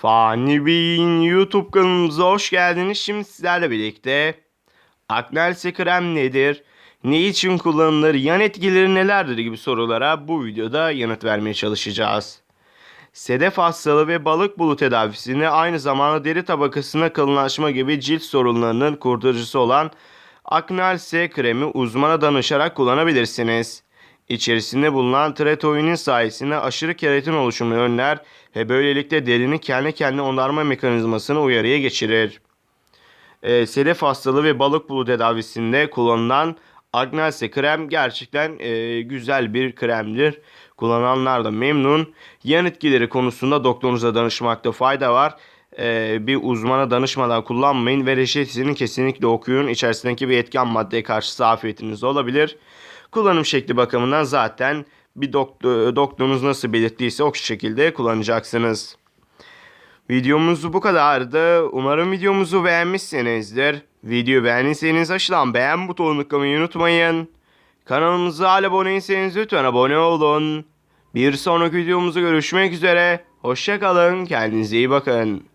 Fani Bey'in YouTube kanalımıza hoş geldiniz. Şimdi sizlerle birlikte Aknelse krem nedir? Ne için kullanılır? Yan etkileri nelerdir gibi sorulara bu videoda yanıt vermeye çalışacağız. Sedef hastalığı ve balık bulu tedavisini aynı zamanda deri tabakasına kalınlaşma gibi cilt sorunlarının kurtarıcısı olan Aknelse kremi uzmana danışarak kullanabilirsiniz. İçerisinde bulunan tretoinin sayesinde aşırı keratin oluşumunu önler ve böylelikle derinin kendi kendine onarma mekanizmasını uyarıya geçirir. E, sedef hastalığı ve balık bulu tedavisinde kullanılan Agnelse krem gerçekten e, güzel bir kremdir. Kullananlar da memnun. Yan etkileri konusunda doktorunuza danışmakta fayda var. E, bir uzmana danışmadan kullanmayın ve reçetesini kesinlikle okuyun. İçerisindeki bir etken maddeye karşı zafiyetiniz olabilir. Kullanım şekli bakımından zaten bir doktor, doktorunuz nasıl belirttiyse o şekilde kullanacaksınız. Videomuz bu kadardı. Umarım videomuzu beğenmişsinizdir. Video beğendiyseniz aşağıdan beğen butonuna tıklamayı unutmayın. Kanalımıza abone değilseniz lütfen abone olun. Bir sonraki videomuzda görüşmek üzere. Hoşçakalın. Kendinize iyi bakın.